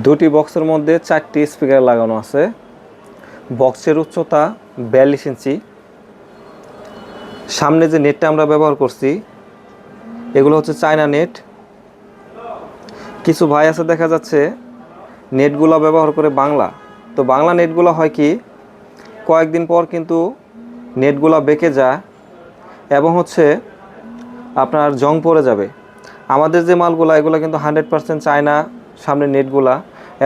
দুটি বক্সের মধ্যে চারটি স্পিকার লাগানো আছে। বক্সের উচ্চতা বিয়াল্লিশ ইঞ্চি। সামনে যে নেটটা আমরা ব্যবহার করছি, এগুলো হচ্ছে চায়না নেট। কিছু ভাই আছে, দেখা যাচ্ছে নেটগুলো ব্যবহার করে বাংলা। তো বাংলা নেটগুলো হয় কি, কয়েকদিন পর কিন্তু নেটগুলো বেঁকে যায় এবং হচ্ছে আপনার জং পড়ে যাবে। আমাদের যে মালগুলো, এগুলো কিন্তু হান্ড্রেড পার্সেন্ট চায়না সামনে নেটগুলা,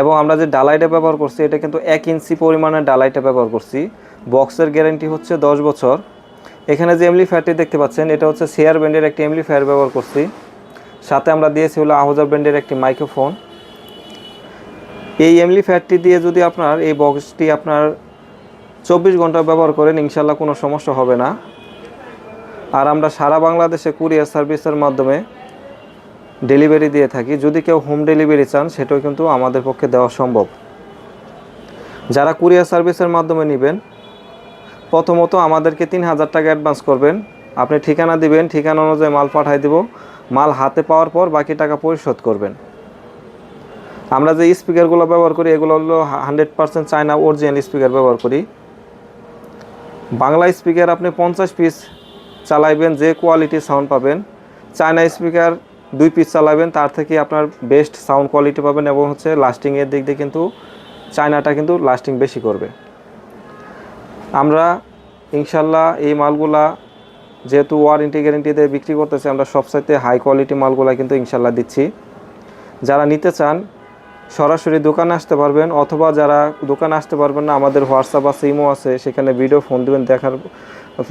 এবং আমরা যে ডালাইটা ব্যবহার করছি, এটা কিন্তু এক ইঞ্চি পরিমাণের ডালাইটা ব্যবহার করছি। বক্সের গ্যারেন্টি হচ্ছে দশ বছর। এখানে যে এমলি ফ্যারটি দেখতে পাচ্ছেন, এটা হচ্ছে সিয়ার ব্র্যান্ডের একটি এমলি ফ্যার ব্যবহার করছি। সাথে আমরা দিয়েছি হলো আহজা ব্র্যান্ডের একটি মাইক্রোফোন। এই এমলি ফ্যারটি দিয়ে যদি আপনার এই বক্সটি আপনার চব্বিশ ঘণ্টা ব্যবহার করেন ইনশাল্লাহ কোনো সমস্যা হবে না। আর আমরা সারা বাংলাদেশে কুরিয়ার সার্ভিসের মাধ্যমে ডেলিভারি দিয়ে থাকি। যদি কেউ হোম ডেলিভারি চান, সেটাও কিন্তু আমাদের পক্ষে দেওয়া সম্ভব। যারা কুরিয়ার সার্ভিসের মাধ্যমে নেবেন, প্রথমত আমাদেরকে তিন হাজার টাকা অ্যাডভান্স করবেন। আপনি ঠিকানা দিবেন, ঠিকানা অনুযায়ী মাল পাঠাই দেব। মাল হাতে পাওয়ার পর বাকি টাকা পরিশোধ করবেন। আমরা যে স্পিকারগুলো ব্যবহার করি, এগুলো হলো hundred percent China original speaker ব্যবহার করি। বাংলা স্পিকার আপনি পঞ্চাশ পিস চালাইবেন, যে কোয়ালিটি সাউন্ড পাবেন। চায়না স্পিকার দুই পিস চালাবেন, তার থেকে আপনার বেস্ট সাউন্ড কোয়ালিটি পাবেন এবং হচ্ছে লাস্টিংয়ের দিক দিয়ে কিন্তু চায়নাটা কিন্তু লাস্টিং বেশি করবে। আমরা ইনশাল্লাহ এই মালগুলা যেহেতু ওয়ারেন্টি গ্যারেন্টিতে বিক্রি করতেছি, আমরা সবসাইতে হাই কোয়ালিটি মালগুলা কিন্তু ইনশাল্লাহ দিচ্ছি। যারা নিতে চান সরাসরি দোকানে আসতে পারবেন অথবা যারা দোকানে আসতে পারবেন না, আমাদের হোয়াটসঅ্যাপ আছে, ইমো আছে, সেখানে ভিডিও ফোন দেবেন, দেখার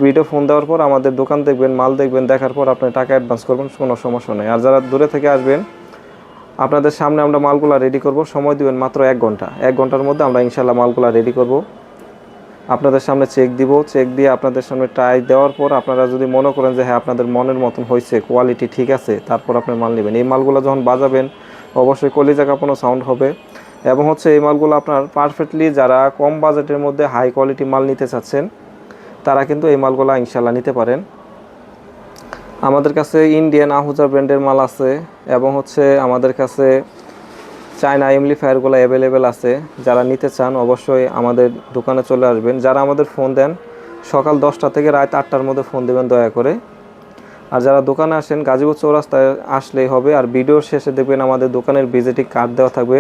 ভিডিও ফোন দেওয়ার পর আমাদের দোকান দেখবেন, মাল দেখবেন, দেখার পর আপনি টাকা অ্যাডভান্স করবেন, কোনো সমস্যা নেই। আর যারা দূরে থেকে আসবেন, আপনাদের সামনে আমরা মালগুলা রেডি করব। সময় দিবেন মাত্র এক ঘণ্টা। এক ঘণ্টার মধ্যে আমরা ইনশাল্লাহ মালগুলা রেডি করব। আপনাদের সামনে চেক দিব। চেক দিয়ে আপনাদের সামনে ট্রাই দেওয়ার পর আপনারা যদি মনে করেন যে হ্যাঁ আপনাদের মনের মতন হয়েছে কোয়ালিটি ঠিক আছে, তারপর আপনি মাল নেবেন। এই মালগুলো যখন বাজাবেন অবশ্যই কলিজা কাঁপানো সাউন্ড হবে। এবং হচ্ছে এই মালগুলো আপনার পারফেক্টলি যারা কম বাজেটের মধ্যে হাই কোয়ালিটি মাল নিতে চাচ্ছেন, তারা কিন্তু এই মালগুলো ইনশাল্লাহ নিতে পারেন। আমাদের কাছে ইন্ডিয়ান আহুজা ব্র্যান্ডের মাল আছে এবং হচ্ছে আমাদের কাছে চায়না এমলি ফায়ারগুলো অ্যাভেলেবেল আছে। যারা নিতে চান অবশ্যই আমাদের দোকানে চলে আসবেন। যারা আমাদের ফোন দেন, সকাল দশটা থেকে রাত আটটার মধ্যে ফোন দেবেন দয়া করে। আর যারা দোকানে আসেন, গাজীপুর চৌরাস্তায় আসলেই হবে। আর ভিডিওর শেষে দেখবেন আমাদের দোকানের ভিজিটিং কার্ড দেওয়া থাকবে।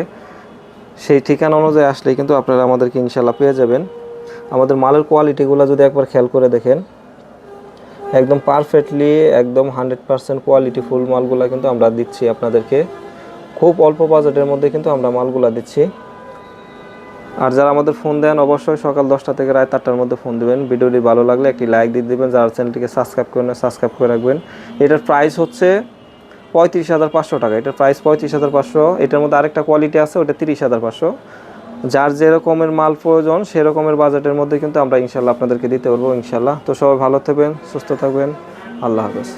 সেই ঠিকানা অনুযায়ী আসলেই কিন্তু আপনারা আমাদেরকে ইনশাল্লাহ পেয়ে যাবেন। আমাদের মালের কোয়ালিটিগুলো যদি একবার খেয়াল করে দেখেন, একদম পারফেক্টলি একদম হান্ড্রেড পার্সেন্ট কোয়ালিটি ফুল মালগুলো কিন্তু আমরা দিচ্ছি আপনাদেরকে। খুব অল্প বাজেটের মধ্যে কিন্তু আমরা মালগুলো দিচ্ছি। আর যারা আমাদের ফোন দেন, অবশ্যই সকাল দশটা থেকে রাত আটটার মধ্যে ফোন দেবেন। ভিডিওটি ভালো লাগলে একটি লাইক দিয়ে দেবেন, যারা চ্যানেলটিকে সাবস্ক্রাইব করেন সাবস্ক্রাইব করে রাখবেন। এটার প্রাইস হচ্ছে পঁয়ত্রিশ হাজার পাঁচশো টাকা। এটার প্রাইস পঁয়ত্রিশ হাজার পাঁচশো। এটার মধ্যে আরেকটা কোয়ালিটি আছে, ওটা তিরিশ হাজার পাঁচশো। যার যেরকমের মাল প্রয়োজন, সেরকমের বাজেটের মধ্যে কিন্তু আমরা ইনশাল্লাহ আপনাদেরকে দিতে পারব ইনশাল্লাহ তো সবাই ভালো থাকবেন, সুস্থ থাকবেন। আল্লাহ হাফেজ।